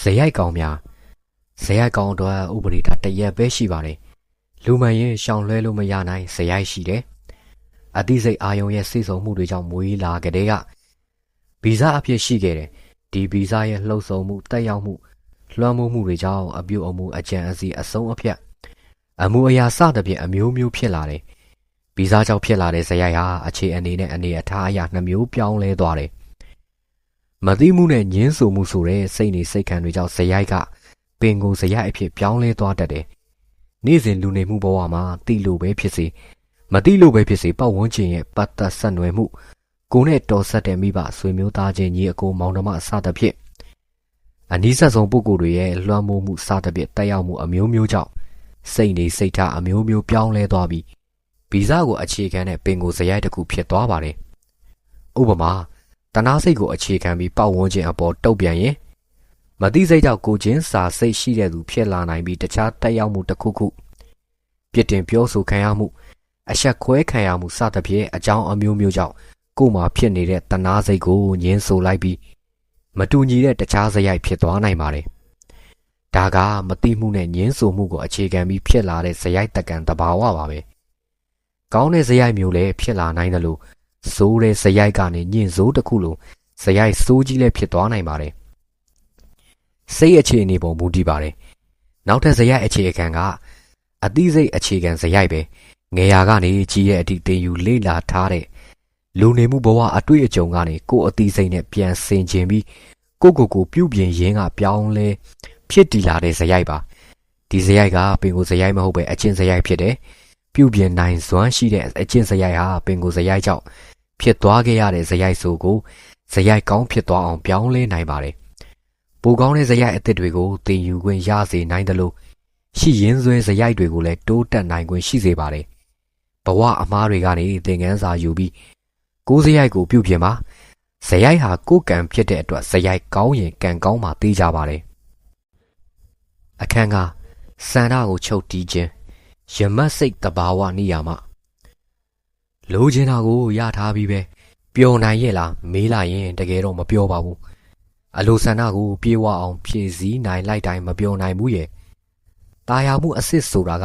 ဇယိုက်ကောင်များဇယိုက်ကောင်အတွက်ဥပဒေတာတစ်ရက်ပဲရှိပါတယ်လူမှန်ရင်ရှောင်လွှဲလို့မရနိုင်ဇယိုက်ရှိတယ်အသိစိတ်အာယုံရဲ့စိတ်ဆုံမှုတွေကြောင့်မွေးလာကြတဲ့ကဗီဇအဖြစ်ရှိခဲ့တယ်ဒီဗီဇရဲ့လှုပ်ဆောင်မှုတက်ရောက်မှု လွှမ်းမိုးမှုတွေကြောင့်အပြုတ်အမူအကြံအစီအဆုံးအဖြတ်အမှုအရာစသဖြင့်အမျိုးမျိုးဖြစ်လာတယ်ဗီဇကြောင့်ဖြစ်လာတဲ့ဇယိုက်ဟာအခြေအနေနဲ့အနေအထားအရာနှမျိုးပြောင်းလဲသွားတယ်မသိမှုနဲ့ညင်းဆူမှုဆိုတဲ့စိတ်နေစိတ်ခံတွေကြောင့်ဇယိုက်ကပင်ကိုဇယိုက်အဖြစ်ပြောင်းလဲသွားတတ်တယ်။နေ့စဉ်လူနေမှုဘဝမှာတိလို့ပဲဖြစ်စေမတိလို့ပဲဖြစ်စေပတ်ဝန်းကျင်ရဲ့ပတ်သက်ဆက်နွယ်မှုကိုယ်နဲ့တော်ဆက်တဲ့မိဘဆွေမျိုးသားချင်းညီအကိုမောင်နှမစသဖြင့် အနီးဆက်ဆုံးပုဂ္ဂိုလ်တွေရဲ့လွှမ်းမိုးမှုစသဖြင့်တက်ရောက်မှုအမျိုးမျိုးကြောင့်စိတ်နေစိတ်ထားအမျိုးမျိုးပြောင်းလဲသွားပြီးဗီဇကိုအခြေခံတဲ့ပင်ကိုဇယိုက်တစ်ခုဖြစ်သွားပါတယ်။ဥပမာတနာစိတ်ကိုအခြေခံပြီးပတ်ဝန်းကျင်အပေါ်တုတ်ပြန်ရင်မသိစိတ်ကြောင့်ကိုချင်းစာစိတ်ရှိတဲ့သူဖြစ်လာနိုင်ပြီးတခြားတက်ရောက်မှုတစ်ခုခုပြစ်တင်ပြောဆိုခံရမှုအဆက်ခွဲခံရမှုစသဖြင့်အကြောင်းအမျိုးမျိုးကြောင့်ကိုယ်မှာဖြစ်နေတဲ့တနာစိတ်ကိုညှင်းဆိုလိုက်ပြီး မတူညီတဲ့တခြားစရိုက်ဖြစ်သွားနိုင်ပါတယ်။ဒါကမတိမှုနဲ့ညှင်းဆိုမှုကိုအခြေခံပြီးဖြစ်လာတဲ့စရိုက်တက္ကံတဘာဝပါပဲ။ကောင်းတဲ့စရိုက်မျိုးလည်းဖြစ်လာနိုင်တယ်လို့စိုးတဲ့ဇယိုက်ကနေညင်စိုးတစ်ခုလိုဇယိုက်စိုးကြီးလည်းဖြစ်သွားနိုင်ပါတယ်စိတ်အခြေအနေပုံမူတည်ပါတယ်နောက်ထပ်ဇယိုက်အခြေခံကအသိစိတ်အခြေခံဇယိုက်ပဲငယ်ရာကနေကြီးရဲ့အတိတင်ယူလေ့လာထားတဲ့ လူနေမှုဘဝအတွေ့အကြုံကနေကိုယ်အသိစိတ်နဲ့ပြန်ဆင်ခြင်ပြီးကိုယ့်ကိုယ်ကိုပြုပြင်ရင်းကပြောင်းလဲဖြစ်တည်လာတဲ့ဇယိုက်ပါဒီဇယိုက်ကပင်ကိုဇယိုက်မဟုတ်ပဲအချင်းဇယိုက်ဖြစ်တယ်ပြုပြင်နိုင်စွမ်းရှိတဲ့အချင်းဇယိုက်ဟာပင်ကိုဇယိုက်ကြောင့်ဖြစ်သွားခဲ့ရတဲ့ဇယိုက်ဆိုကိုဇယိုက်ကောင်းဖြစ်သွားအောင်ပြောင်းလဲနိုင်ပါတယ်။ပိုကောင်းတဲ့ဇယိုက်အသစ်တွေကိုသင်ယူခွင့်ရစေနိုင်တယ်လို့ရှိရင်းဆွဲဇယိုက်တွေကိုလည်းတိုးတက်နိုင်ခွင့်ရှိစေပါတယ်။ဘဝအမားတွေကနေသင်ခန်းစာယူပြီး ကိုယ်ဇယိုက်ကိုပြုပြင်ပါဇယိုက်ဟာကိုယ်ကံဖြစ်တဲ့အတွက်ဇယိုက်ကောင်းရင်ကံကောင်းမှသိကြပါတယ်။အခန်းကစန္ဒကိုချုပ်တီးခြင်းယမတ်စိတ်တဘာဝနိယာမလိုချင်တာကိုရထားပြီးပဲပျော်နိုင်ရဲ့လားမေးလိုက်ရင်တကယ်တော့မပျော်ပါဘူးအလိုဆန္ဒကိုပြေဝအောင်ဖြည့်ဆည်းနိုင်လိုက်တိုင်းမပျော်နိုင်ဘူးရဲ့ตาယာမှုအစ်စ်ဆိုတာက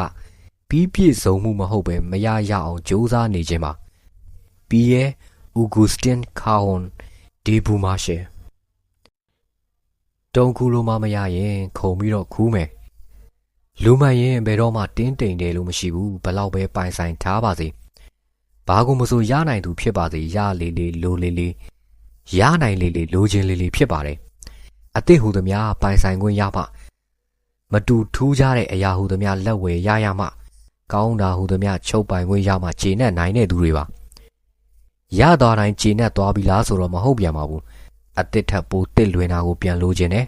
ပြီးပြည့်စုံမှုမဟုတ်ပဲမရရအောင်ကြိုးစားနေခြင်းပါပြီးရဲ့ အူဂူစတင်ကာဟွန်ဒီဘူမာရှေတုံးကူလိုမှမရရင်ခုံပြီးတော့ခူးမယ်လူမှန်ရင်ဘယ်တော့မှတင်းတိမ်တယ်လို့မရှိဘူးဘလောက်ပဲပိုင်ဆိုင်ထားပါစေဘာကိုမဆိုရနိုင်သူဖြစ်ပါစေရလေလေလိုလေလေရနိုင်လေလေလိုချင်လေလေဖြစ်ပါတယ်အသစ်ဟူသည်များပိုင်ဆိုင်ခွင့်ရမှမတူထူးခြားတဲ့အရာဟူသည်များလက်ဝယ်ရရမှကောင်းတာဟူသည်များချုပ်ပိုင်ခွင့်ရမှခြေနဲ့နိုင်တဲ့သူတွေပါ ရသွားတိုင်းခြေနဲ့သွားပြီလားဆိုတော့မဟုတ်ပြန်ပါဘူးအသစ်ထပ်ပိုတစ်လွင်တာကိုပြန်လိုချင်တယ်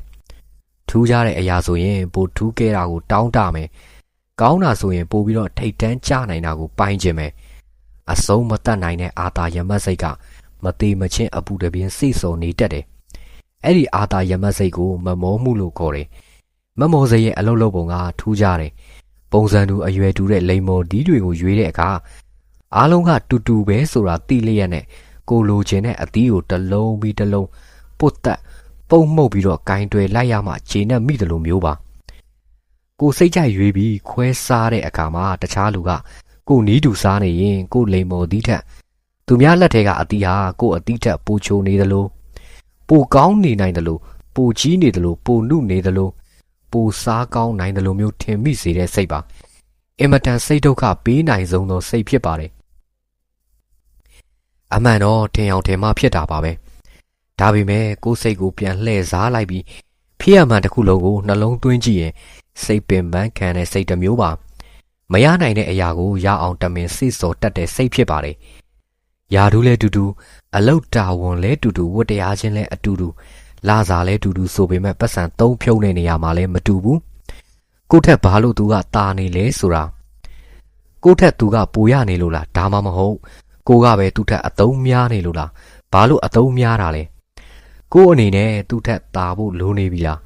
ထူးခြားတဲ့အရာဆိုရင်ပိုထူးကဲတာကိုတောင်းတမယ်ကောင်းတာဆိုရင်ပို့ပြီးတော့ထိတ်တန်းကြနိုင်တာကိုပိုင်းခြင်းမယ်အဆုံးမတတ်နိုင်တဲ့အာသာယမတ်စိတ်ကမသေးမချင်းအပူတပြင်းစိတ်ဆုံနေတတ်တယ်အဲ့ဒီအာသာယမတ်စိတ်ကိုမမောမှုလို့ခေါ်တယ်မမောစိတ်ရဲ့အလုံးလုံးပုံကထူးခြားတယ်ပုံစံတူအရွယ်တူတဲ့လိန်မော်ဒီတွေကိုရွေးတဲ့အခါ အားလုံးကတူတူပဲဆိုတာသိလျက်နဲ့ကိုလိုချင်တဲ့အသီးကိုတစ်လုံးပြီးတစ်လုံးပုတ်တက်ပုံမှုတ်ပြီးတော့ဂိုင်းတွေလိုက်ရမှခြေနဲ့မိတယ်လို့မျိုးပါကိုစိတ်ကြိုက်ရွေးပြီးခွဲစားတဲ့အခါမှာတခြားလူကကိုနီးတူစားနေရင်ကိုလိန်မော်သီးထက်သူများလက်ထဲကအသီးဟာကိုအသီးထက်ပိုချိုနေသလိုပိုကောင်းနေနိုင်သလိုပိုကြီးနေသလိုပိုနုနေသလိုပိုစားကောင်းနိုင်သလိုမျိုးထင်မိစေတဲ့စိတ်ပါအင်မတန်စိတ်ဒုက္ခပေးနိုင်ဆုံးသောစိတ်ဖြစ်ပါတယ် အမှန်တော့ထင်အောင်ထင်မှဖြစ်တာပါပဲဒါပေမဲ့ကိုယ်စိတ်ကိုပြန်လှည့်စားလိုက်ပြီးဖြစ်ရမှန်တစ်ခုလုံးကိုနှလုံးသွင်းကြည့်ရင်စိတ်ပင်ပန်းခံတဲ့စိတ်တစ်မျိုးပါမရနိုင်တဲ့အရာကိုရအောင်တမင်စိတ်စော်တတ်တဲ့စိတ်ဖြစ်ပါတယ်။ယာဒူးလဲတူတူအလုတ်တာဝန်လဲတူတူဝတ်တရားချင်းလဲအတူတူလာစာလဲတူတူဆိုပေမဲ့ပတ်စံသုံးဖြုံးတဲ့နေရာမှာလဲမတူဘူး။ကိုထက်ဘာလို့သူကတာနေလဲဆိုတာကိုထက်သူကပူရနေလို့လားဒါမှမဟုတ် ကိုကပဲသူထက်အတုံးများနေလို့လားဘာလို့အတုံးများတာလဲကိုအနေနဲ့သူထက်တာဖို့လိုနေပြီလား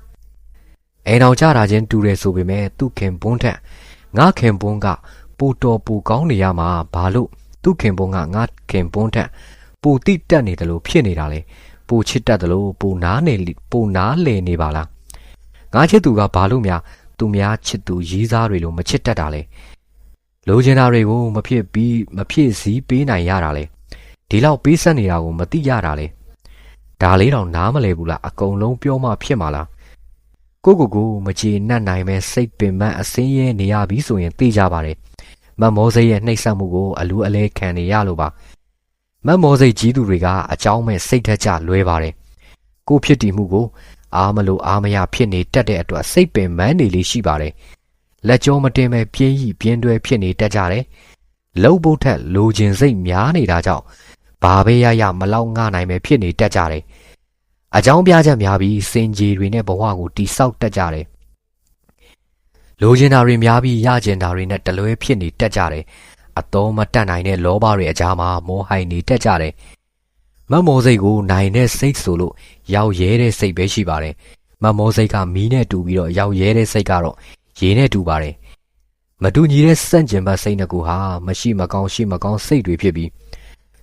အိမ်အောင်ကြတာချင်းတူတယ်ဆိုပေမဲ့သူ့ခင်ပွန်းထက်ငါခင်ပွန်းကပူတော်ပူကောင်းနေရမှာဘာလို့သူ့ခင်ပွန်းကငါခင်ပွန်းထက်ပူတိတက်နေတယ်လို့ဖြစ်နေတာလေပူချစ်တတ်တယ်လို့ပူနားနေပူနားလေနေပါလားငါချစ်သူကဘာလို့များသူများချစ်သူရီးစားတွေလို့မချစ်တတ်တာလဲ လိုချင်တာတွေကိုမဖြစ်ပြီးမဖြစ်စည်းပေးနိုင်ရတာလေဒီလောက်ပေးဆက်နေတာကိုမသိရတာလေဒါလေးတော့နားမလဲဘူးလားအကုန်လုံးပြောမှဖြစ်မှာလားကိုကိုကိုမချေနှက်နိုင်မဲ့စိတ်ပင်ပန်းအစင်းရဲနေရပြီဆိုရင်သိကြပါတယ်မတ်မောစိတ်ရဲ့နှိပ်စက်မှုကိုအလူအလဲခံနေရလို့ပါမတ်မောစိတ်ကြီးသူတွေကအကြောင်းမဲ့စိတ်ထက်ကြလွဲပါတယ်ကိုဖြစ်တည်မှုကို အားမလို့အားမရဖြစ်နေတတ်တဲ့အတွက်စိတ်ပင်မန်းနေလေးရှိပါတယ် လက်ကြောမတင်မဲ့ပြင်းရီပြင်းတွဲဖြစ်နေတတ်ကြတယ်လှုပ်ဖို့ထက်လိုချင်စိတ်များနေတာကြောင့်ဘာပဲရရမလောက်ငှနိုင်ပဲဖြစ်နေတတ်ကြတယ်အကြောင်းပြချက်များပြီးစင်ကြီးတွေနဲ့ဘဝကိုတိဆောက်တတ်ကြတယ်လိုချင်တာတွေများပြီးရချင်တာတွေနဲ့တလွဲဖြစ်နေတတ်ကြတယ်အတော်မတတ်နိုင်တဲ့လောဘတွေအကြားမှာမောဟိုင်နေတတ်ကြတယ်မတ်မောစိတ်ကိုနိုင်တဲ့စိတ်ဆိုလို့ရောက်ရဲတဲ့စိတ်ပဲရှိပါတယ်မတ်မောစိတ်ကမီးနဲ့တူပြီးတော့ရောက်ရဲတဲ့စိတ်ကတော့ ရေနဲ့တူပါတယ်မတူညီတဲ့စန့်ကျင်ဘက်စိတ်နှစ်ခုဟာမရှိမကောင်းရှိမကောင်းစိတ်တွေဖြစ်ပြီး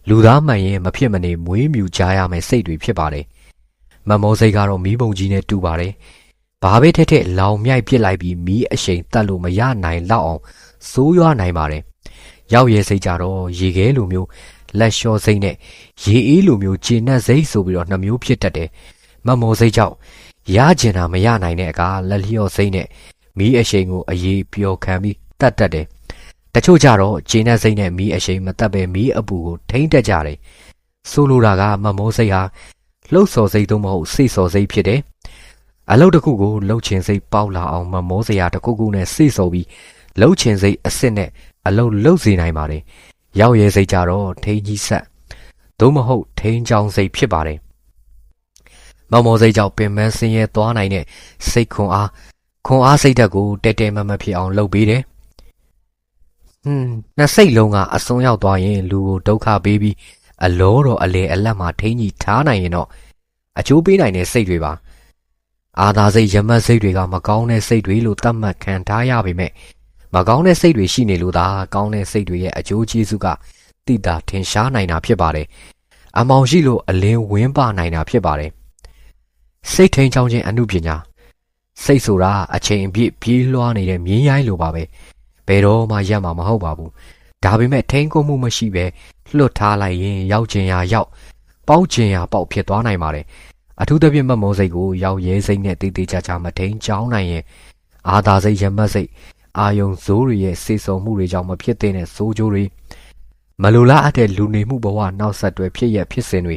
လူသားမှန်ရင်မဖြစ်မနေမွေးမြူကြရမယ့်စိတ်တွေဖြစ်ပါတယ်မတ်မောစိတ်ကတော့မီးပုံကြီးနဲ့တူပါတယ်ဘာပဲထက်ထက်လောင်မြိုက်ပစ်လိုက်ပြီးမီးအရှိန်တက်လို့မရနိုင်လောက်အောင်စိုးရွားနိုင်ပါတယ်ရောက်ရဲစိတ်ကြတော့ရေခဲလိုမျိုးလက်လျှောစိတ်နဲ့ရေအေးလိုမျိုးဂျင်းနဲ့စိတ်ဆိုပြီးတော့နှမျိုးဖြစ်တတ်တယ်မတ်မောစိတ်ကြောင့်ရကျင်တာမရနိုင်တဲ့အခါလက်လျှောစိတ်နဲ့ မီးအရှိန်ကိုအေးပျော်ခံပြီးတတ်တတ်တယ်တချို့ကြတော့ဂျင်းနဲ့စိတ်နဲ့မီးအရှိန်မတက်ပဲမီးအပူကိုထိမ့်တက်ကြတယ်ဆိုလိုတာကမတ်မောစိတ်ဟာလှုပ်စော်စိတ်သို့မဟုတ်စိတ်စော်စိတ်ဖြစ်တယ်အလုပ်တစ်ခုကိုလှုပ်ချင်စိတ်ပေါက်လာအောင်မမောစရာတစ်ခုခုနဲ့စိတ်စော်ပြီးလှုပ်ချင်စိတ်အစ်စ်နဲ့အလုပ်လှုပ်စေနိုင်ပါတယ်ရောက်ရဲစိတ်ကြတော့ထိန်းကြီးဆက်သို့မဟုတ်ထိန်းချောင်းစိတ်ဖြစ်ပါတယ်မောင်မောစိတ်ကြောင့်ပင်မဆင်းရဲသွားနိုင်တဲ့စိတ်ခွန်အား ခွန်အားစိတ်ဓာတ်ကိုတဲတဲမမဖြစ်အောင်လုပ်ပေးတယ်ဟွန်းနှစ်စိတ်လုံးကအစွန်းရောက်သွားရင်လူကိုဒုက္ခပေးပြီးအလောတော်အလေအလတ်မှာထိန်းကြီးထားနိုင်ရင်တော့အကျိုးပေးနိုင်တဲ့စိတ်တွေပါအာသာစိတ်ရမတ်စိတ်တွေကမကောင်းတဲ့စိတ်တွေလို့သတ်မှတ်ခံထားရပေမဲ့မကောင်းတဲ့စိတ်တွေရှိနေလို့သာကောင်းတဲ့စိတ်တွေရဲ့အကျိုးကျေးဇူးကတိတာထင်ရှားနိုင်တာဖြစ်ပါတယ်။အမောင်ရှိလို့အလင်းဝင်းပါနိုင်တာဖြစ်ပါတယ်။စိတ်ထိန်ချောင်းခြင်းအမှုပညာ စိတ်ဆိုတာအချိန်အပြည့်ပြေးလွှားနေတဲ့မြင်းရိုင်းလိုပါပဲ။ဘယ်တော့မှရက်မှာမဟုတ်ပါဘူး။ဒါပေမဲ့ထိန်ကုန်မှုမရှိပဲလွတ်ထားလိုက်ရင်ရောက်ချင်ရာရောက်ပေါက်ချင်ရာပေါက်ဖြစ်သွားနိုင်ပါတယ်။အထူးသဖြင့်မတ်မောစိတ်ကိုရောက်ရဲစိတ်နဲ့တေးသေးချာချာမထိန်ချောင်းနိုင်ရင်အာသာစိတ်ရမတ်စိတ်အာယုံဇိုးတွေရဲ့စေဆုံမှုတွေကြောင့်မဖြစ်တဲ့ဇိုးကြိုးတွေမလိုလားအပ်တဲ့လူနေမှုဘဝနောက်ဆက်တွဲဖြစ်ရဖြစ်စဉ်တွေ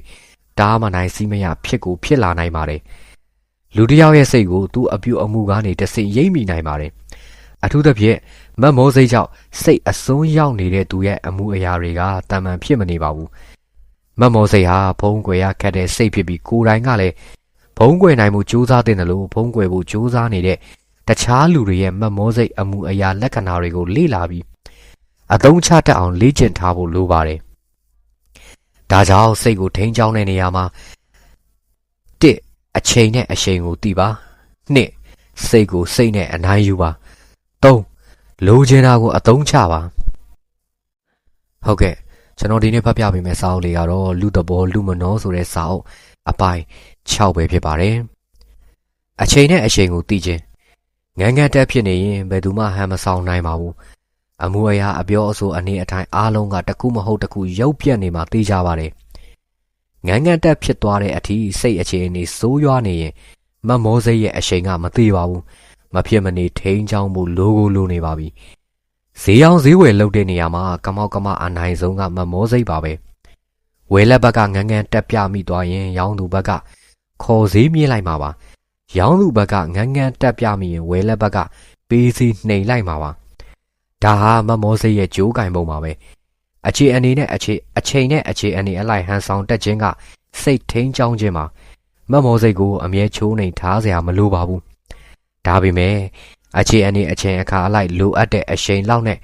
တားမနိုင်စီးမရဖြစ်ကိုဖြစ်လာနိုင်ပါတယ် လူတစ်ယောက်ရဲ့စိတ်ကိုသူ့အပြုအမူကနေတဆင့်ရိပ်မိနိုင်ပါတယ်အထူးသဖြင့်မတ်မောစိတ်ကြောင့်စိတ်အစွန်းရောက်နေတဲ့သူရဲ့အမှုအရာတွေကတာမန်ဖြစ်မနေပါဘူးမတ်မောစိတ်ဟာဖုံးကွယ်ရခက်တဲ့စိတ်ဖြစ်ပြီးကိုယ်တိုင်ကလည်းဖုံးကွယ်နိုင်မှုကြိုးစားတဲ့လို့ဖုံးကွယ်ဖို့ကြိုးစားနေတဲ့တခြားလူတွေရဲ့မတ်မောစိတ်အမှုအရာလက္ခဏာတွေကိုလေ့လာပြီးအသုံးချတတ်အောင်လေ့ကျင့်ထားဖို့လိုပါတယ်။ဒါကြောင့်စိတ်ကိုထိန်းချောင်းတဲ့နေရာမှာတစ် အချိန်နဲ့အချိန်ကိုသိပါ။နှစ်စိတ်ကိုစိတ်နဲ့အနိုင်ယူပါ။သုံးလိုချင်တာကိုအသုံးချပါ။ဟုတ်ကဲ့ကျွန်တော်ဒီနေ့ဖတ်ပြပေးမယ့်စာအုပ်လေးကတော့လူတဘောလူမနောဆိုတဲ့စာအုပ်အပိုင်း6ပဲဖြစ်ပါတယ်။အချိန်နဲ့အချိန်ကိုသိခြင်းငန်းငန်းတက်ဖြစ်နေရင်ဘယ်သူမှဟန်မဆောင်နိုင်ပါဘူးအမှုအရာအပြောအဆိုအနေအထိုင်အားလုံးကတခုမဟုတ်တခုရုပ်ပြက်နေမှသိကြပါတယ် ငန်းငန်းတက်ဖြစ်သွားတဲ့အထိစိတ်အခြေအနေစိုးရွားနေရင်မမောစိတ်ရဲ့အရှိန်ကမသေးပါဘူးမဖြစ်မနေထိန်းချောင်းမှုလိုကိုလိုနေပါပြီဈေးအောင်ဈေးဝယ်လုပ်တဲ့နေရာမှာကမောက်ကမအနိုင်ဆုံးကမမောစိတ်ပါပဲဝယ်လက်ဘက်ကငန်းငန်းတက်ပြမိသွားရင် ရောင်းသူဘက်ကခေါ်ဈေးမြင့်လိုက်မှာပါရောင်းသူဘက်ကငန်းငန်းတက်ပြမိရင်ဝယ်လက်ဘက်ကပေးစီနှိမ်လိုက်မှာပါဒါဟာမမောစိတ်ရဲ့ကြိုးကင်ပုံပါပဲ အခြေအနေနဲ့အခြေအချိန်နဲ့အခြေအနေအလိုက်ဟန်ဆောင်တက်ခြင်းကစိတ်ထိန်ကြောင်းခြင်းမှာမမောစိတ်ကိုအမြဲချိုးနှိမ်ထားစရာမလိုပါဘူးဒါပေမဲ့အခြေအနေအချိန်အခါအလိုက်လိုအပ်တဲ့အချိန်လောက်နဲ့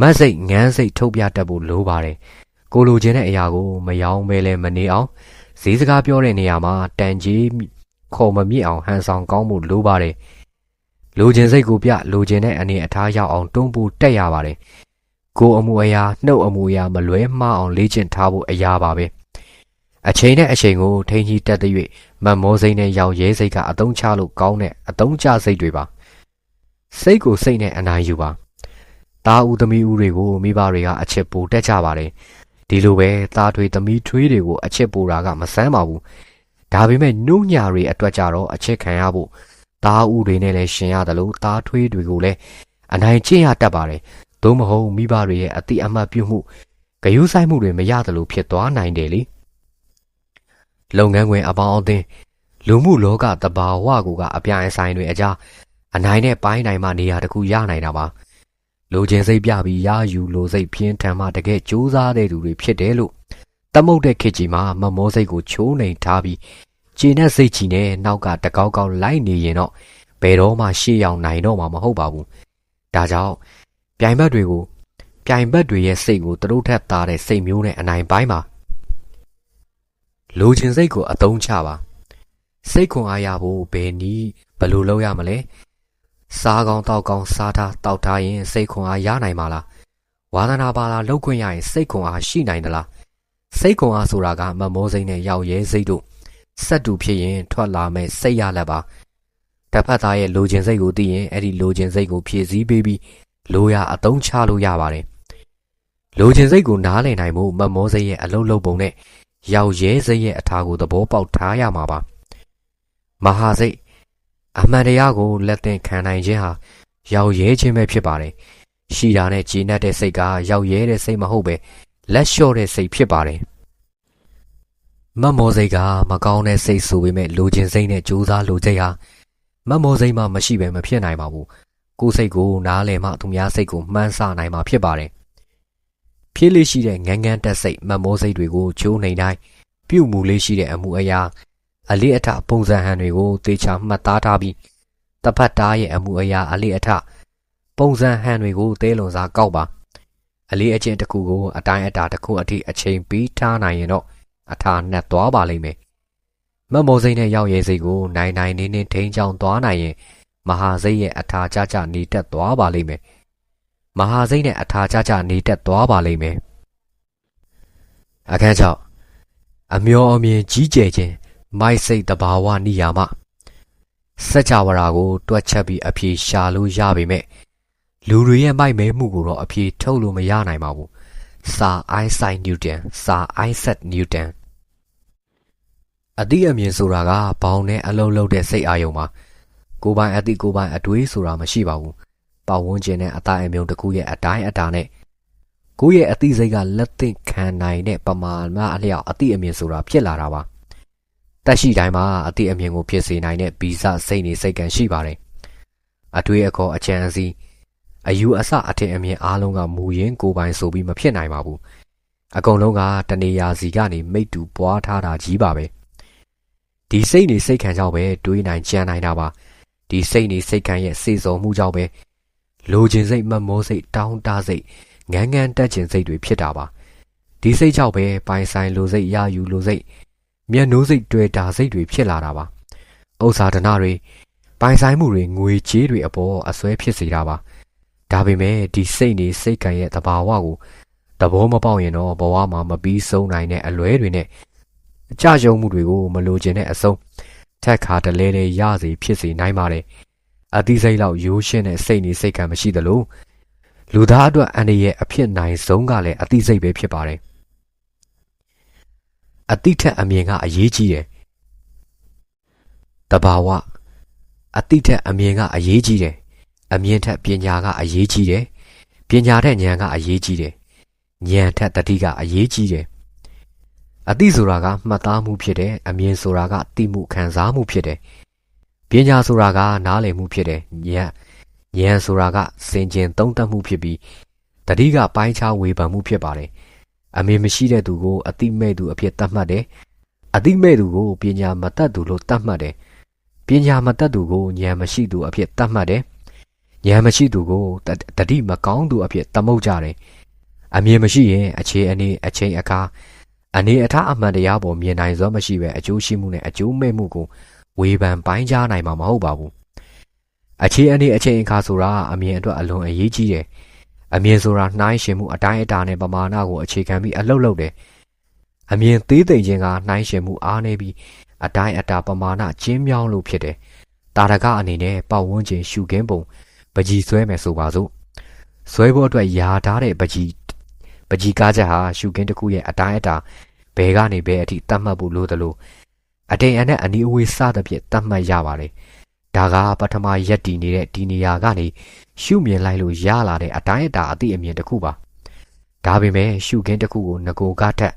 မတ်စိတ်ငန်းစိတ်ထုတ်ပြတတ်ဖို့လိုပါတယ်ကိုလိုချင်တဲ့အရာကိုမယောင်းပဲလဲမနေအောင်ဈေးစကားပြောတဲ့နေရာမှာတန်ကြီးခေါ်မမြင့်အောင်ဟန်ဆောင်ကောင်းမှုလိုပါတယ်လိုချင်စိတ်ကိုပြလိုချင်တဲ့အနေအထားရောက်အောင်တွန်းပို့တက်ရပါတယ် ကိုအမှုအရာနှုတ်အမှုအရာမလွဲမှားအောင်လေ့ကျင့်ထားဖို့အရာပါပဲအချိန်နဲ့အချိန်ကိုထိန်းကြီးတက်တဲ့၍မတ်မောစိမ့်နဲ့ရောင်ရဲစိတ်ကအတုံးချလို့ကောင်းတဲ့အတုံးချစိတ်တွေပါစိတ်ကိုစိတ်နဲ့အနိုင်ယူပါသားဦးသမီးဦးတွေကိုမိဘတွေကအချစ်ပိုတက်ကြပါတယ်ဒီလိုပဲသားထွေသမီးထွေးတွေကိုအချစ်ပိုတာကမဆန်းပါဘူးဒါပေမဲ့နှုံညာတွေအတွက်ကြတော့အချစ်ခံရဖို့သားဦးတွေနဲ့လည်းရှင်ရတယ်လို့သားထွေးတွေကိုလည်းအနိုင်ကျင့်ရတတ်ပါတယ် သို့မဟုတ်မိဘတွေရဲ့အတိအမှတ်ပြုမှုဂယုဆိုင်မှုတွေမရတယ်လို့ဖြစ်သွားနိုင်တယ်လေလုပ်ငန်းခွင်အပေါင်းအသင်းလူမှုလောကတဘာဝကိုကအပြိုင်ဆိုင်တွေအကြားအနိုင်နဲ့ပိုင်းနိုင်မှနေရာတစ်ခုရနိုင်တာပါလိုချင်စိတ်ပြပြီးရယူလိုစိတ်ပြင်းထန်မှတကယ်ကြိုးစားတဲ့သူတွေဖြစ်တယ်လို့သမုတ်တဲ့ခေတ်ကြီးမှာမမောစိတ်ကိုချိုးနှိမ်ထားပြီးခြေနဲ့စိတ်ကြီးနဲ့နောက်ကတကောက်ကောက်လိုက်နေရင်တော့ဘယ်တော့မှရှေ့ရောက်နိုင်တော့မှာမဟုတ်ပါဘူးဒါကြောင့် ပြိုင်ဘက်တွေကိုပြိုင်ဘက်တွေရဲ့စိတ်ကိုသူတို့ထက်သားတဲ့စိတ်မျိုးနဲ့အနိုင်ပိုင်းပါလိုချင်စိတ်ကိုအသုံးချပါစိတ်ခွန်အားရဖို့ဘယ်နည်းဘယ်လိုလုပ်ရမလဲစားကောင်းတောက်ကောင်းစားထားတောက်ထားရင်စိတ်ခွန်အားရနိုင်မှာလားဝါသနာပါလားလောက်ခွင့်ရရင်စိတ်ခွန်အားရှိနိုင်သလားစိတ်ခွန်အားဆိုတာကမမောစိမ့်နဲ့ရောက်ရဲစိတ်တို့စက်တူဖြစ်ရင်ထွက်လာမဲ့စိတ်ရလက်ပါတစ်ဖက်သားရဲ့လိုချင်စိတ်ကိုသိရင်အဲ့ဒီလိုချင်စိတ်ကိုဖြည့်ဆည်းပေးပြီး လိုရာအသုံးချလို့ရပါတယ်လိုချင်စိတ်ကိုနားလည်နိုင်ဖို့မမောစိတ်ရဲ့အလုံးလုံးပုံနဲ့ရောက်ရဲစိတ်ရဲ့အထာကိုသဘောပေါက်ထားရမှာပါမဟာစိတ်အမှန်တရားကိုလက်သင်ခံနိုင်ခြင်းဟာရောက်ရဲခြင်းပဲဖြစ်ပါတယ်ရှိတာနဲ့ကြည်နပ်တဲ့စိတ်ကရောက်ရဲတဲ့စိတ်မဟုတ်ပဲလက်လျှော့တဲ့စိတ်ဖြစ်ပါတယ်မမောစိတ်ကမကောင်းတဲ့စိတ်ဆိုပေမဲ့လိုချင်စိတ်နဲ့ကြိုးစားလိုချက်ဟာမမောစိတ်မှမရှိပဲမဖြစ်နိုင်ပါဘူး ကိုယ်စိတ်ကိုနားလည်မှသူများစိတ်ကိုမှန်းဆနိုင်မှာဖြစ်ပါတယ်ဖြည့်လေးရှိတဲ့ငန်းငန်းတက်စိတ်မမောစိတ်တွေကိုချိုးနှိမ်တိုင်းပြုတ်မှုလေးရှိတဲ့အမှုအရာအလေးအထပုံစံဟန်တွေကိုသေချာမှတ်သားထားပြီးတပတ်သားရဲ့အမှုအရာအလေးအထပုံစံဟန်တွေကိုသဲလွန်စားကောက်ပါအလေးအကျင့်တစ်ခုကိုအတိုင်းအတာတစ်ခုအထိအချိန်ပေးထားနိုင်ရင်တော့အထာနဲ့သွားပါလိမ့်မယ်မမောစိတ်နဲ့ရောက်ရဲစိတ်ကိုနိုင်နိုင်နေနေထိန်းချောင်းသွားနိုင်ရင် မဟာစိတ်ရဲ့အထာကြကြနေတက်သွားပါလိမ့်မယ်မဟာစိတ်နဲ့အထာကြကြနေတက်သွားပါလိမ့်မယ်အခန်း၆အမျောအမြင်ကြီးကျယ်ခြင်းမိုက်စိတ်တဘာဝနိယာမစัจ java ရာကို တွက်ချက်ပြီးအဖြေရှာလို့ရပေမဲ့လူတွေရဲ့မိုက်မဲမှုကိုတော့အဖြေထုတ်လို့မရနိုင်ပါဘူးစာအိုင်းဆိုင်နျူတန်စာအိုင်းဆက်နျူတန်အတိအမြင်ဆိုတာကဘောင်နဲ့အလုံးလုံးတဲ့စိတ်အာယုံပါ ကိုပိုင်အတိကိုပိုင်အတွေးဆိုတာမရှိပါဘူးပတ်ဝန်းကျင်နဲ့အတိုင်းအမြုံတစ်ခုရဲ့အတိုင်းအတာနဲ့ကိုယ့်ရဲ့အသိစိတ်ကလက်သင့်ခံနိုင်တဲ့ပမာဏအလျောက်အတိအမြင်ဆိုတာဖြစ်လာတာပါတက်ရှိတိုင်းမှာအတိအမြင်ကိုဖြစ်စေနိုင်တဲ့ဗီဇစိတ်နေစိတ်ကံရှိပါတယ်အတွေးအခေါ်အချမ်းအစည်းအယူအဆအထင်အမြင်အားလုံးကမူရင်းကိုပိုင်ဆိုပြီးမဖြစ်နိုင်ပါဘူးအကုန်လုံးကတနေရာစီကနေမိတ်တူပွားထားတာကြီးပါပဲဒီစိတ်နေစိတ်ခံကြောင့်ပဲတွေးနိုင်ကြံနိုင်တာပါ ဒီစိတ်နေစိတ်ခံရဲ့စေစုံမှုကြောင့်ပဲလိုချင်စိတ်မမောစိတ်တောင်းတစိတ်ငန်းငန်းတက်ချင်စိတ်တွေဖြစ်တာပါဒီစိတ်ကြောင့်ပဲပိုင်ဆိုင်လိုစိတ်ရယူလိုစိတ်မျက်နှိုးစိတ်တွေ့တာစိတ်တွေဖြစ်လာတာပါဥစ္စာဒနာတွေပိုင်ဆိုင်မှုတွေငွေကြေးတွေအပေါ်အစွဲဖြစ်စေတာပါဒါပေမဲ့ဒီစိတ်နေစိတ်ကံရဲ့သဘာဝကိုသဘောမပေါက်ရင်တော့ဘဝမှာမပြီးဆုံးနိုင်တဲ့အလွဲတွေနဲ့အကြယုံမှုတွေကိုမလိုချင်တဲ့အဆုံး ထက်ခါတလဲလဲရစေဖြစ်စေနိုင်ပါတယ်အတိစိတ်လောက်ရိုးရှင်းတဲ့စိတ်နေစိတ်ကံမရှိသလိုလူသားအတွက်အန္တရာယ်အဖြစ်နိုင်ဆုံးကလည်းအတိစိတ်ပဲဖြစ်ပါတယ်အတိထက်အမြင်ကအရေးကြီးတယ်တဘာဝအတိထက်အမြင်ကအရေးကြီးတယ်အမြင်ထက်ပညာကအရေးကြီးတယ်ပညာထက်ဉာဏ်ကအရေးကြီးတယ်ဉာဏ်ထက်တတိကအရေးကြီးတယ် အတိဆိုတာကမှတ်သားမှုဖြစ်တယ်အမြင်ဆိုတာကသိမှုခံစားမှုဖြစ်တယ်ပညာဆိုတာကနားလည်မှုဖြစ်တယ်ဉာဏ်ဉာဏ်ဆိုတာကစင်ကြင်သုံးသပ်မှုဖြစ်ပြီးတတိကပိုင်းခြားဝေဖန်မှုဖြစ်ပါတယ်အမြင်မရှိတဲ့သူကိုအတိမဲ့သူအဖြစ်သတ်မှတ်တယ်အတိမဲ့သူကိုပညာမတတ်သူလို့သတ်မှတ်တယ်ပညာမတတ်သူကိုဉာဏ်မရှိသူအဖြစ်သတ်မှတ်တယ်ဉာဏ်မရှိသူကိုတတိမကောင်းသူအဖြစ်သမုတ်ကြတယ်အမြင်မရှိရင်အခြေအနေအချိန်အခါ အနေအထားအမှန်တရားပေါ်မြင်နိုင်စွမ်းမရှိပဲအကျိုးရှိမှုနဲ့အကျိုးမဲ့မှုကိုဝေဖန်ပိုင်းခြားနိုင်မှာမဟုတ်ပါဘူးအခြေအနေအချိန်အခါဆိုတာအမြင်အတွက်အလွန်အရေးကြီးတယ်အမြင်ဆိုတာနှိုင်းရှင်မှုအတိုင်းအတာနဲ့ပမာဏကိုအခြေခံပြီးအလုပ်လုပ်တယ်အမြင်သေးသိမ့်ခြင်းကနှိုင်းရှင်မှုအားနေပြီးအတိုင်းအတာပမာဏကျင်းမြောင်းလို့ဖြစ်တယ်တာရကအနေနဲ့ပတ်ဝန်းကျင်ရှုခင်းပုံပကြီးဆွဲမယ်ဆိုပါစို့ဆွဲဖို့အတွက်ယာထားတဲ့ပကြီး ပကြီးကားချက်ဟာရှုခင်းတစ်ခုရဲ့အတိုင်းအတာဘယ်ကနေဘယ်အထိတတ်မှတ်ဖို့လိုသလိုအတိမ်အနက်အနီးအဝေးစသဖြင့်တတ်မှတ်ရပါတယ်ဒါကပထမရက်တည်နေတဲ့ဒီနေရာကနေရှုမြင်လိုက်လို့ရလာတဲ့အတိုင်းအတာအသည့်အမြင်တစ်ခုပါဒါပေမဲ့ရှုခင်းတစ်ခုကိုငကိုကထက်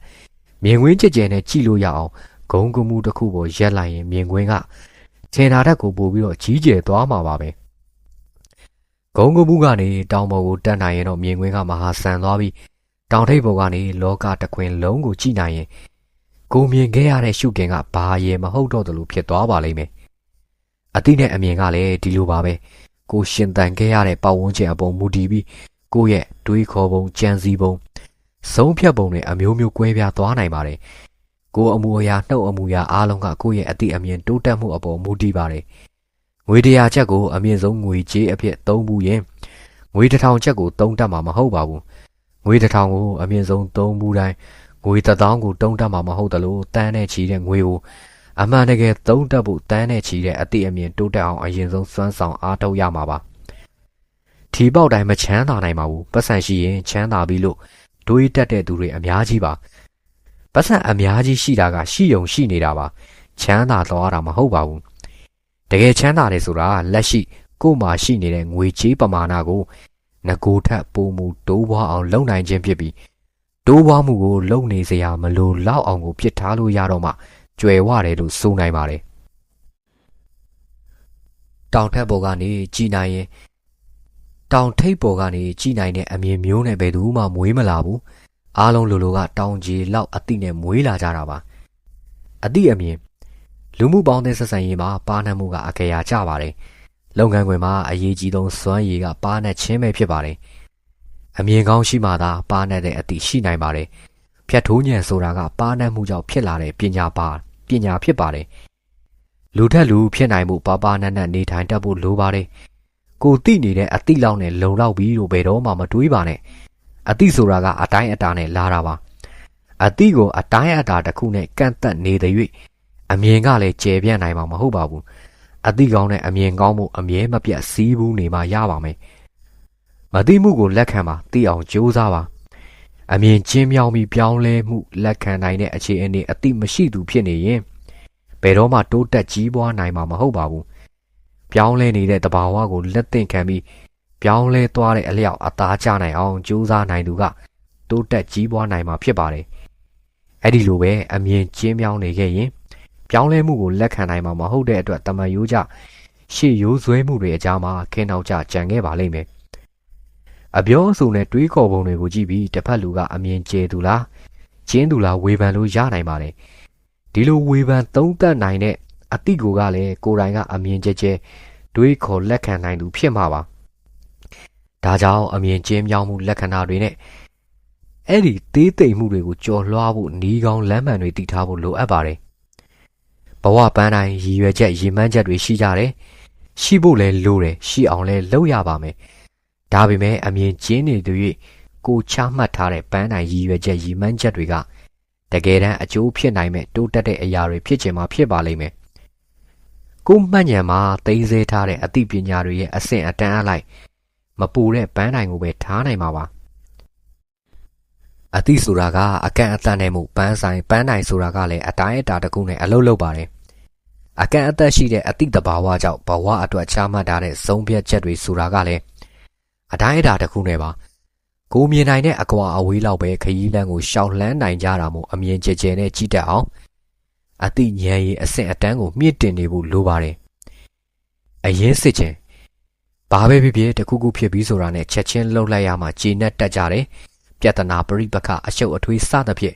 မြင်ကွင်းကြည်ကြဲနဲ့ကြည့်လို့ရအောင်ဂုံကူမှုတစ်ခုပေါ်ရက်လိုက်ရင်မြင်ကွင်းကခြေနာဓာတ်ကိုပို့ပြီးတော့ကြီးကျယ်သွားမှာပါပဲဂုံကူမှုကနေတောင်ပေါ်ကိုတက်နိုင်ရင်တော့မြင်ကွင်းကမဟာဆန်သွားပြီး တောင်ထိပ်ပေါ်ကနေလောကတခွင်လုံးကိုကြည့်နိုင်ရင်ကိုမြင်ခဲ့ရတဲ့ရှုခင်ကဘာရဲမဟုတ်တော့တယ်လို့ဖြစ်သွားပါလိမ့်မယ်အတိနဲ့အမြင်ကလည်းဒီလိုပါပဲကိုရှင်တန်ခဲ့ရတဲ့ပတ်ဝန်းကျင်အပေါ်မူတည်ပြီးကိုရဲ့တွေးခေါ်ပုံကြံစည်ပုံဆုံးဖြတ်ပုံတွေအမျိုးမျိုးကွဲပြားသွားနိုင်ပါတယ်ကိုအမူအရာနှုတ်အမူအရာအားလုံးကကိုရဲ့အတိအမြင်တိုးတက်မှုအပေါ်မူတည်ပါတယ်ငွေတရာချက်ကိုအမြင့်ဆုံးငွေကြေးအဖြစ်သုံးမှုရင်ငွေတစ်ထောင်ချက်ကိုသုံးတတ်မှာမဟုတ်ပါဘူး ငွေတစ်ထောင်ကိုအမြင့်ဆုံးသုံးမှုတိုင်းငွေတစ်သောင်းကိုတုံးတတ်မှာမဟုတ်တယ်လို့တန်းနဲ့ချီတဲ့ငွေကိုအမှန်တကယ်သုံးတတ်ဖို့တန်းနဲ့ချီတဲ့အတိအမြင်တိုးတက်အောင်အရင်ဆုံးစွမ်းဆောင်အားထုတ်ရမှာပါထီပေါက်တိုင်းမချမ်းသာနိုင်ပါဘူးပတ်စံရှိရင်ချမ်းသာပြီလို့တွေးတတ်တဲ့သူတွေအများကြီးပါပတ်စံအများကြီးရှိတာကရှိုံရှိနေတာပါချမ်းသာသွားတာမဟုတ်ပါဘူးတကယ်ချမ်းသာတယ်ဆိုတာလက်ရှိကို့မှာရှိနေတဲ့ငွေကြေးပမာဏကို ငကိုထက်ပိုမှုတိုးပွားအောင်လုပ်နိုင်ခြင်းဖြစ်ပြီးတိုးပွားမှုကိုလုပ်နေစရာမလိုလောက်အောင်ကိုပြစ်ထားလို့ရတော့မှကြွယ်ဝတယ်လို့ဆိုနိုင်ပါတယ်တောင်ထက်ပေါ်ကနေကြည်နိုင်ရင်တောင်ထိပ်ပေါ်ကနေကြည်နိုင်တဲ့အမြင်မျိုးနဲ့ဘယ်သူမှမွေးမလာဘူးအားလုံးလိုလိုကတောင်ကြီးလောက်အတိနဲ့မွေးလာကြတာပါအတိအမြင်လူမှုပေါင်းတဲ့ဆက်ဆံရေးမှာပါနှံမှုကအကြရာကျပါတယ် လုပ်ငန်းခွင်မှာအရေးကြီးဆုံးစွမ်းရည်ကပါနဲ့ချင်းပဲဖြစ်ပါတယ်အမြင်ကောင်းရှိမှသာပါနဲ့တဲ့အတိရှိနိုင်ပါတယ်ဖြတ်ထိုးညံဆိုတာကပါနဲ့မှုကြောင့်ဖြစ်လာတဲ့ပညာပါပညာဖြစ်ပါတယ်လူထက်လူဖြစ်နိုင်မှုပါပါနတ်နတ်နေထိုင်တတ်ဖို့လိုပါတယ်ကိုသိနေတဲ့အတိလောက်နဲ့လုံလောက်ပြီးတော့ဘယ်တော့မှမတွေးပါနဲ့အတိဆိုတာကအတိုင်းအတာနဲ့လာတာပါအတိကိုအတိုင်းအတာတစ်ခုနဲ့ကန့်သက်နေတဲ့၍အမြင်ကလည်းကျယ်ပြန့်နိုင်မှာမဟုတ်ပါဘူး အတိကောင်းတဲ့အမြင်ကောင်းမှုအမြဲမပြတ်စီးဘူးနေမှရပါမယ်မသိမှုကိုလက်ခံပါသိအောင်ကြိုးစားပါအမြင်ကျင်းမြောင်းပြီးပြောင်းလဲမှုလက်ခံနိုင်တဲ့အခြေအနေအတိမရှိသူဖြစ်နေရင်ဘယ်တော့မှတိုးတက်ကြီးပွားနိုင်မှာမဟုတ်ပါဘူးပြောင်းလဲနေတဲ့တဘာဝကိုလက်သင့်ခံပြီးပြောင်းလဲသွားတဲ့အလျောက်အသားကျနိုင်အောင်ကြိုးစားနိုင်သူကတိုးတက်ကြီးပွားနိုင်မှာဖြစ်ပါတယ်အဲ့ဒီလိုပဲအမြင်ကျင်းမြောင်းနေခဲ့ရင် ပြောင်းလဲမှုကိုလက်ခံနိုင်မှာမဟုတ်တဲ့အတွက်တမန်ရိုးကြရှေ့ရိုးဆွဲမှုတွေအကြားမှာခင်းနောက်ကြကြံခဲ့ပါလိမ့်မယ်အပြောအဆိုနဲ့တွေးခေါ်ပုံတွေကိုကြည့်ပြီးတစ်ဖက်လူကအမြင်ကျဲသူလားကျင်းသူလားဝေဖန်လို့ရနိုင်ပါတယ်ဒီလိုဝေဖန်သုံးသပ်နိုင်တဲ့အတိကိုကလည်းကိုယ်တိုင်ကအမြင်ကျဲကျဲတွေးခေါ်လက်ခံနိုင်သူဖြစ်မှာပါဒါကြောင့်အမြင်ကျင်းမြောင်းမှုလက္ခဏာတွေနဲ့အဲ့ဒီသေးသိမ်မှုတွေကိုကြော်လွှားဖို့နီးကောင်းလမ်းမှန်တွေတည်ထားဖို့လိုအပ်ပါတယ် ဘဝပန်းတိုင်းရည်ရွယ်ချက်ရည်မှန်းချက်တွေရှိကြတယ်ရှိဖို့လည်းလိုတယ်ရှိအောင်လည်းလုပ်ရပါမယ်ဒါပေမဲ့အမြင်ကျင်းနေသူ၍ကိုချမှတ်ထားတဲ့ပန်းတိုင်းရည်ရွယ်ချက်ရည်မှန်းချက်တွေကတကယ်တမ်းအကျိုးဖြစ်နိုင်မဲ့တိုးတက်တဲ့အရာတွေဖြစ်ချင်မှဖြစ်ပါလိမ့်မယ်ကိုမှတ်ဉဏ်မှာသိသိထားတဲ့အသိပညာတွေရဲ့အဆင့်အတန်းအလိုက်မပူတဲ့ပန်းတိုင်ကိုပဲထားနိုင်မှာပါ အသိဆိုတာကအကန့်အသတ်နဲ့မှုပန်းဆိုင်ပန်းတိုင်ဆိုတာကလည်းအတိုင်းအတာတစ်ခုနဲ့အလုပ်လုပ်ပါတယ်အကန့်အသတ်ရှိတဲ့အသိတဘာဝကြောင့်ဘဝအတွက်ချမှတ်ထားတဲ့ဆုံးဖြတ်ချက်တွေဆိုတာကလည်းအတိုင်းအတာတစ်ခုနဲ့ပါကိုမြင်နိုင်တဲ့အကွာအဝေးလောက်ပဲခရီးလမ်းကိုရှောင်လှမ်းနိုင်ကြတာမို့အမြင်ကျကျနဲ့ကြည့်တတ်အောင်အသိဉာဏ်ရည်အဆင့်အတန်းကိုမြင့်တင်နေဖို့လိုပါတယ်အရင်စစ်ချင်းဘာပဲဖြစ်ဖြစ်တခုခုဖြစ်ပြီးဆိုတာနဲ့ချက်ချင်းလှုပ်လိုက်ရမှဂျေနက်တက်ကြတယ် ပြဿနာပရိပခအရှုပ်အထွေးစသဖြင့်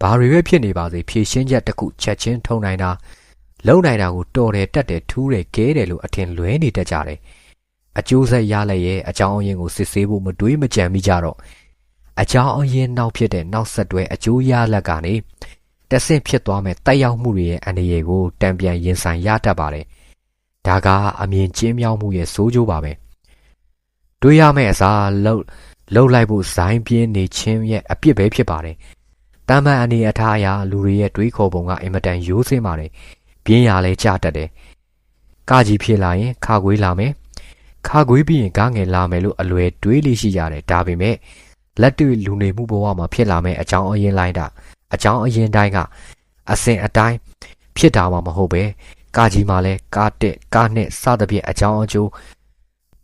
ဘာတွေပဲဖြစ်နေပါစေဖြည့်ရှင်းချက်တစ်ခုချက်ချင်းထုံနိုင်တာလုံနိုင်တာကိုတော်တယ်တက်တယ်ထူးတယ်ကဲတယ်လို့အထင်လွဲနေတတ်ကြတယ်အကျိုးဆက်ရလိုက်ရဲ့အကြောင်းအရင်းကိုစစ်ဆေးဖို့မတွေးမကြံမိကြတော့အကြောင်းအရင်းနောက်ဖြစ်တဲ့နောက်ဆက်တွဲအကျိုးရလဒ်ကနေတဆင့်ဖြစ်သွားမဲ့တိုက်ရောက်မှုတွေရဲ့အနေအရကိုတံပြန်ရင်ဆိုင်ရတတ်ပါတယ်ဒါကအမြင်ကျင်းမြောင်းမှုရဲ့စိုးကျိုးပါပဲတွေးရမယ့်အစားလှုပ် လှုပ်လိုက်ဖို့ဇိုင်းပြင်းနေခြင်းရဲ့အပြစ်ပဲဖြစ်ပါတယ်တမန်အနေအထားအရလူတွေရဲ့တွေးခေါ်ပုံကအင်မတန်ရိုးစင်းပါတယ်ပြင်းရလဲကြတတ်တယ်ကကြီးဖြစ်လာရင်ခါခွေးလာမယ်ခါခွေးပြီးရင်ကားငယ်လာမယ်လို့အလွယ်တွေးလေးရှိရတယ်ဒါပေမဲ့လက်တွေ့လူနေမှုဘဝမှာဖြစ်လာမယ့်အကြောင်းအရင်းလိုက်တာအကြောင်းအရင်းတိုင်းကအစဉ်အတိုင်းဖြစ်တာမှမဟုတ်ပဲကာကြီးမှာလဲကားတက်ကားနဲ့စသဖြင့်အကြောင်းအကျိုး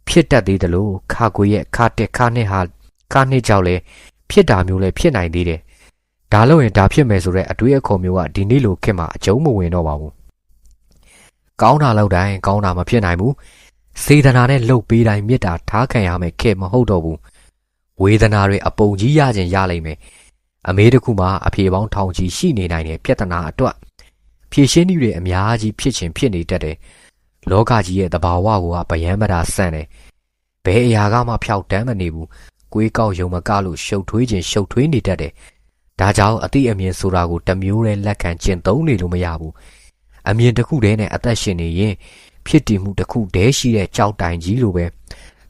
ဖြစ်တတ်သေးတယ်လို့ခါကိုရဲ့ခါတက်ခါနဲ့ဟာခါနဲ့ကြောက်လဲဖြစ်တာမျိုးလဲဖြစ်နိုင်သေးတယ်ဒါလို့ရင်ဒါဖြစ်မယ်ဆိုတဲ့အတွေးအခေါ်မျိုးကဒီနေ့လိုခေတ်မှာအကျုံးမဝင်တော့ပါဘူးကောင်းတာလောက်တိုင်းကောင်းတာမဖြစ်နိုင်ဘူးစေတနာနဲ့လှုပ်ပေးတိုင်းမေတ္တာထားခံရမယ်ခေတ်မဟုတ်တော့ဘူးဝေဒနာတွေအပုံကြီးရခြင်းရလိမ့်မယ်အမေတခုမှအဖြေပေါင်းထောင်ချီရှိနေနိုင်တဲ့ပြဿနာအတွက်ဖြည့်ရှင်းနည်းတွေအများကြီးဖြစ်ခြင်းဖြစ်နေတတ်တယ် လောကကြီးရဲ့တဘာဝကဗယံမတာဆန့်တယ်ဘယ်အရာကမှဖျောက်တမ်းမနေဘူးကိုယ်ကောက်ယုံမကလို့ရှုပ်ထွေးခြင်းရှုပ်ထွေးနေတတ်တယ်ဒါကြောင့်အတိအမြင်ဆိုတာကိုတမျိုးတည်းလက်ခံကျင့်သုံးနေလို့မရဘူးအမြင်တစ်ခုတည်းနဲ့အသက်ရှင်နေရင်ဖြစ်တည်မှုတစ်ခုတည်းရှိတဲ့ကြောက်တိုင်ကြီးလိုပဲ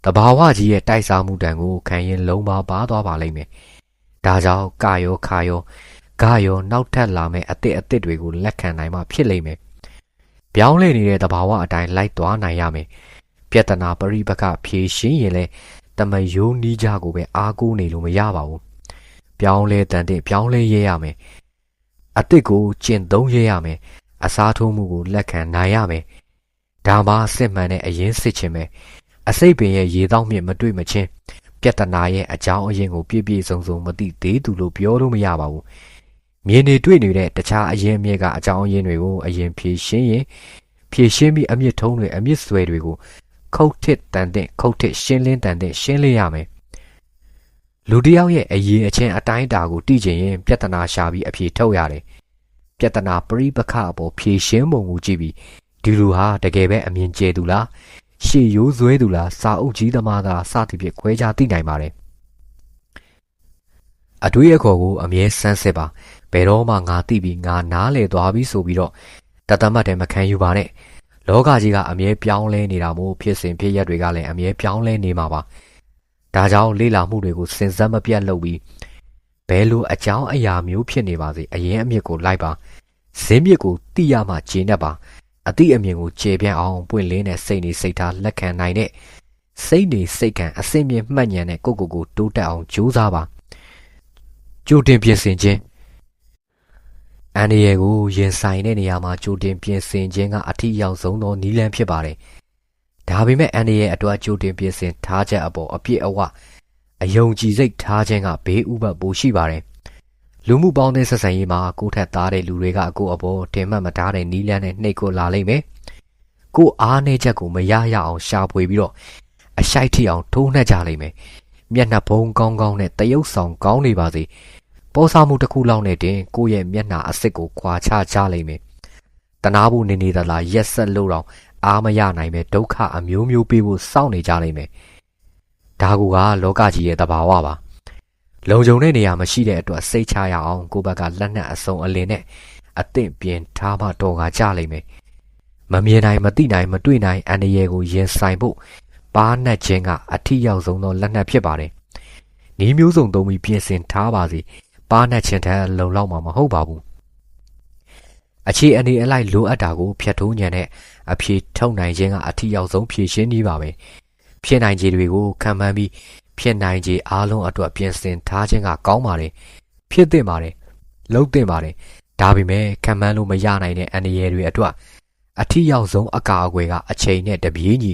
တဘာဝကြီးရဲ့တိုက်စားမှုတန်ကိုခံရင်လုံးပါပါသွားပါလိမ့်မယ်ဒါကြောင့်ကာယောခါယောဂါယောနောက်ထပ်လာမယ့်အသစ်အသစ်တွေကိုလက်ခံနိုင်မှဖြစ်လိမ့်မယ်။ ပြောင်းလဲနေတဲ့သဘာဝအတိုင်းလိုက်သွားနိုင်ရမယ်။ပြဿနာပရိပကဖြေရှင်းရင်လည်းတမယိုးနီးကြကိုပဲအားကိုးနေလို့မရပါဘူး။ပြောင်းလဲတန်တဲ့ပြောင်းလဲရရမယ်။အသစ်ကိုကျင့်သုံးရရမယ်။အစားထိုးမှုကိုလက်ခံနိုင်ရမယ်။ဒါမှစစ်မှန်တဲ့အရင်စစ်ခြင်းပဲ။အစိတ်ပင်ရဲ့ရေတောင်းမြင့်မတွေ့မချင်းပြဿနာရဲ့အကြောင်းအရင်းကိုပြည့်ပြည့်စုံစုံမသိသေးသူလို့ပြောလို့မရပါဘူး။ မြင်နေတွေ့နေတဲ့တခြားအရင်အမြစ်ကအကြောင်းအရင်းတွေကိုအရင်ဖြေရှင်းရင်ဖြေရှင်းပြီးအမြစ်ထုံးတွေအမြစ်ဆွဲတွေကိုခုတ်ထစ်တန်တဲ့ခုတ်ထစ်ရှင်းလင်းတန်တဲ့ရှင်းလင်းရမယ်။လူတယောက်ရဲ့အရေးအချင်းအတိုင်းအတာကိုသိချင်ရင်ပြဿနာရှာပြီးအဖြေထုတ်ရတယ်။ပြဿနာပရိပခအပေါ်ဖြေရှင်းပုံကိုကြည့်ပြီးဒီလူဟာတကယ်ပဲအမြင်ကျသူလားရှေ့ရိုးဆွဲသူလားစာအုပ်ကြီးသမားသားစသဖြင့်ခွဲခြားသိနိုင်ပါတယ်အတွေးအခေါ်ကိုအမြဲစမ်းစစ်ပါ ဘယ်တော့မှငါသိပြီးငါနားလေသွားပြီဆိုပြီးတော့တသမတ်တယ်မခံယူပါနဲ့လောကကြီးကအမြဲပြောင်းလဲနေတာမို့ဖြစ်စဉ်ဖြစ်ရက်တွေကလည်းအမြဲပြောင်းလဲနေမှာပါဒါကြောင့်လေ့လာမှုတွေကိုစဉ်ဆက်မပြတ်လုပ်ပြီးဘယ်လိုအကြောင်းအရာမျိုးဖြစ်နေပါစေအရင်အမြစ်ကိုလိုက်ပါဇင်းမြစ်ကိုသိရမှဂျင်းတတ်ပါအသည့်အမြင်ကိုခြေပြန့်အောင်ပွင့်လင်းတဲ့စိတ်နေစိတ်ထားလက်ခံနိုင်တဲ့စိတ်နေစိတ်ခံအစင်မြင့်မှတ်ဉာဏ်နဲ့ကိုယ့်ကိုယ်ကိုတိုးတက်အောင်ကြိုးစားပါကြိုတင်ပြင်ဆင်ခြင်း အန်ဒီယေကိုရင်ဆိုင်တဲ့နေရာမှာကြိုတင်ပြင်ဆင်ခြင်းကအထီးရောက်ဆုံးသောနည်းလမ်းဖြစ်ပါတယ်ဒါပေမဲ့အန်ဒီယေအတွက်ကြိုတင်ပြင်ဆင်ထားချက်အပေါ်အပြည့်အဝအယုံကြည်စိတ်ထားခြင်းကဘေးဥပတ်ပိုရှိပါတယ်လူမှုပေါင်းတဲ့ဆက်ဆံရေးမှာကိုထက်သားတဲ့လူတွေကကိုအပေါ်တင်မှတ်မထားတဲ့နီးလန်းနဲ့နှိတ်ကိုလာလိမ့်မယ်။ကိုအားနေချက်ကိုမရရအောင်ရှာဖွေပြီးတော့အရှိုက်ထီအောင်ထိုးနှက်ကြလိမ့်မယ်။မျက်နှာဖုံးကောင်းကောင်းနဲ့တရုပ်ဆောင်ကောင်းနေပါစေ။ ပေါ်စားမှုတစ်ခုလောက်နဲ့တင်ကိုရဲ့မျက်နှာအစ်စ်ကိုခွာချကြလိမ့်မယ်။တနာဖို့နေနေသလားရက်ဆက်လို့တော့အားမရနိုင်ပဲဒုက္ခအမျိုးမျိုးပေးဖို့စောင့်နေကြလိမ့်မယ်။ဒါကူကလောကကြီးရဲ့သဘာဝပါ။လုံခြုံတဲ့နေရာမရှိတဲ့အတွက်စိတ်ချရအောင်ကိုဘက်ကလက်နက်အစုံအလင်နဲ့အသင့်ပြင်ထားမှတော်ကကြလိမ့်မယ်မမြင်နိုင်မသိနိုင်မတွေ့နိုင်အန္တရာယ်ကိုရင်ဆိုင်ဖို့ပါးနှက်ခြင်းကအထီးရောက်ဆုံးသောလက်နက်ဖြစ်ပါတယ်။ဤမျိုးစုံသုံးပြီးပြင်ဆင်ထားပါစီ ပါးနှက်ခြင်းထက်လုံလောက်မှာမဟုတ်ပါဘူး။အခြေအနေအလိုက်လိုအပ်တာကိုဖြတ်ထိုးညံတဲ့အဖြေထုတ်နိုင်ခြင်းကအထီးရောက်ဆုံးဖြည့်ရှင်းနည်းပါပဲ။ဖြစ်နိုင်ခြေတွေကိုခံမှန်းပြီးဖြစ်နိုင်ခြေအားလုံးအတွက်ပြင်ဆင်ထားခြင်းကကောင်းပါတယ်ဖြစ်သင့်ပါတယ်လုပ်သင့်ပါတယ်ဒါပေမဲ့ခံမှန်းလို့မရနိုင်တဲ့အန္တရာယ်တွေအတွက်အထီးရောက်ဆုံးအကာအကွယ်ကအချိန်နဲ့တပြေးညီ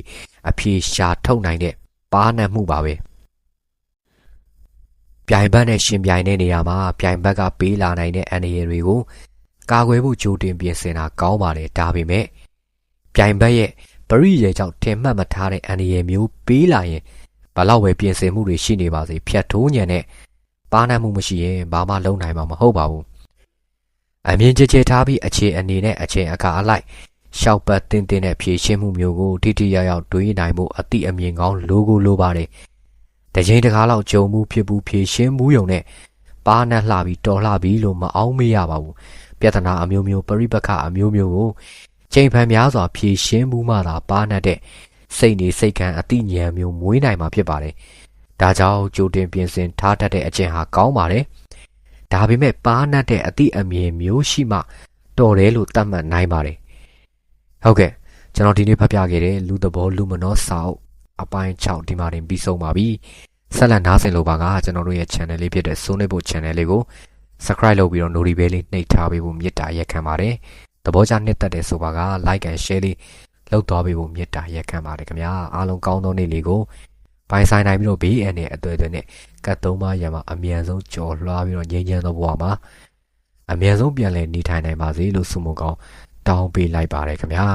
အပြေရှာထုတ်နိုင်တဲ့ပါးနှံမှုပါပဲ ပြိုင်ဘက်နဲ့ရှင်ပြိုင်တဲ့နေရာမှာပြိုင်ဘက်ကပေးလာနိုင်တဲ့အန္တရာယ်တွေကိုကာကွယ်ဖို့ကြိုတင်ပြင်ဆင်တာကောင်းပါတယ်ဒါပေမဲ့ပြိုင်ဘက်ရဲ့ပရိယေကြောင့်ထင်မှတ်မထားတဲ့အန္တရာယ်မျိုးပေးလာရင်ဘာလောက်ပဲပြင်ဆင်မှုတွေရှိနေပါစေဖြတ်ထိုးညံတဲ့ပါနိုင်မှုမရှိရင်ဘာမှလုံးနိုင်မှာမဟုတ်ပါဘူးအမြင်ကြဲကြဲထားပြီးအခြေအနေနဲ့အချိန်အခါအလိုက်ရှောက်ပတ်တင်းတင်းနဲ့ဖြည့်ရှင်းမှုမျိုးကိုထိထိရောက်ရောက်တွေးနိုင်မှုအတိအမြင်ကောင်းလိုကိုလိုပါတယ် တချိန်တကားလောက်ကြုံမှုဖြစ်ဘူးဖြည့်ရှင်းမှုယုံနဲ့ပါးနဲ့လှပြီးတော်လှပြီးလို့မအောင်မေးရပါဘူးပြဿနာအမျိုးမျိုးပရိပခအမျိုးမျိုးကိုချိန်ဖန်များစွာဖြည့်ရှင်းမှုမှသာပါနှက်တဲ့စိတ်နေစိတ်ခံအတိဉာဏ်မျိုးမွေးနိုင်မှာဖြစ်ပါတယ်။ဒါကြောင့်ကြိုတင်ပြင်ဆင်ထားတတ်တဲ့အကျင့်ဟာကောင်းပါတယ်။ဒါပေမဲ့ပါနှက်တဲ့အတိအမြင်မျိုးရှိမှတော်တယ်လို့သတ်မှတ်နိုင်ပါတယ်။ဟုတ်ကဲ့ကျွန်တော်ဒီနေ့ဖတ်ပြခဲ့တဲ့လူသဘောလူမနောစာအုပ် အပိုင်း6ဒီမှာတင်ပြီးဆုံးပါပြီ။ဆက်လက်နားဆင်လို့ပါကကျွန်တော်တို့ရဲ့ channel လေးဖြစ်တဲ့ Sony ဖို့ channel လေးကို subscribe လုပ်ပြီးတော့ notification လေးနှိပ်ထားပေးဖို့မေတ္တာရက်ခံပါတယ်။သဘောကျနှစ်သက်တဲ့ဆိုပါက like and share လေးလုပ်သွားပေးဖို့မေတ္တာရက်ခံပါတယ်ခင်ဗျာအားလုံးကောင်းသောနေ့လေးကိုပိုင်ဆိုင်နိုင်ပြီးတော့ဘေးအန္တရာယ်အသွယ်သွယ်နဲ့ကတ်သုံးပါးရမှာအမြန်ဆုံးကြော်လွှားပြီးတော့ငြိမ်းချမ်းသောဘဝမှာအမြန်ဆုံးပြန်လည်နေထိုင်နိုင်ပါစေလို့ဆုမွန်ကောင်းတောင်းပေးလိုက်ပါတယ်ခင်ဗျာ